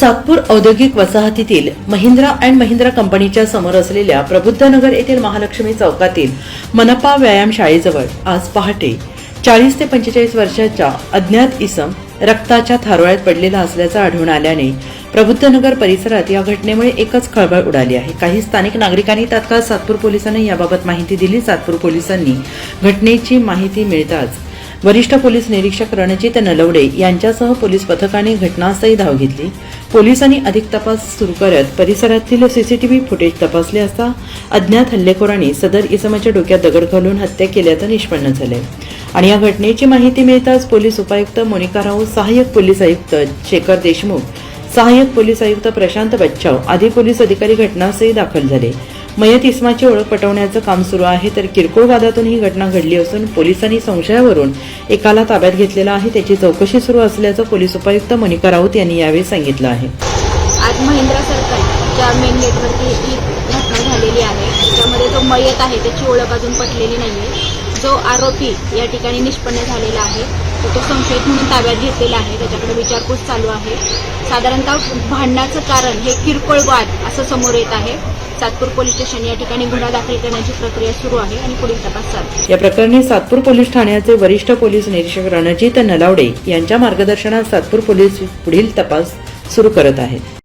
सातपूर औद्योगिक वसाहतीतील महिंद्रा अँड महिंद्रा कंपनीच्या समोर असलेल्या प्रबुद्धनगर येथील महालक्ष्मी चौकातील मनपा व्यायाम शाळेजवळ आज पहाटे चाळीस ते पंचेचाळीस वर्षाच्या अज्ञात इसम रक्ताच्या थारोळ्यात पडलेला असल्याचं आढळून आल्याने प्रबुद्धनगर परिसरात या घटनेमुळे एकच खळबळ उडाली आहे. काही स्थानिक नागरिकांनी तात्काळ सातपूर पोलिसांना याबाबत माहिती दिली. सातपूर पोलिसांनी घटनेची माहिती मिळताच वरिष्ठ पोलीस निरीक्षक रणजित नलवडे यांच्यासह पोलीस पथकाने घटनास्थळी धाव घेतली. पोलिसांनी अधिक तपास सुरू करत परिसरातील सीसीटीव्ही फुटेज तपासले असता अज्ञात हल्लेखोरांनी सदर इसमाच्या डोक्यात दगड घालून हत्या केल्याचं निष्पन्न झालंय. आणि या घटनेची माहिती मिळताच पोलीस उपायुक्त मोनिका राऊत सहाय्यक पोलीस आयुक्त शेखर देशमुख सहाय्यक पोलीस आयुक्त प्रशांत बच्चाव आदी पोलीस अधिकारी घटनास्थळी दाखल झाले. मयत इस्माची ओळख पटवण्याचं काम सुरू आहे तर किरकोळ वादातून ही घटना घडली असून पोलिसांनी संशयावरून एकाला ताब्यात घेतलेला आहे. त्याची चौकशी सुरू असल्याचं पोलीस उपायुक्त मणिका राऊत यांनी यावेळी सांगितलं आहे. आज महिंद्रा सरकारच्या मेन गेटवरती ही घटना झालेली आहे त्याच्यामध्ये जो मयत आहे त्याची ओळख अजून पटलेली नाहीये. जो आरोपी या ठिकाणी निष्पन्न झालेला आहे तो संशयित म्हणून ताब्यात घेतलेला आहे. त्याच्याकडे विचारपूस चालू आहे. साधारणतः भांडणाचं कारण हे किरकोळ वाद असं समोर येत आहे. सातपूर पोलीस स्टेशन या ठिकाणी गुन्हा दाखल करण्याची प्रक्रिया सुरू आहे आणि पुढील तपास चालू या प्रकरणी सातपूर पोलीस ठाण्याचे वरिष्ठ पोलीस निरीक्षक रणजित नलावडे यांच्या मार्गदर्शनात सातपूर पोलीस पुढील तपास सुरू करत आहेत.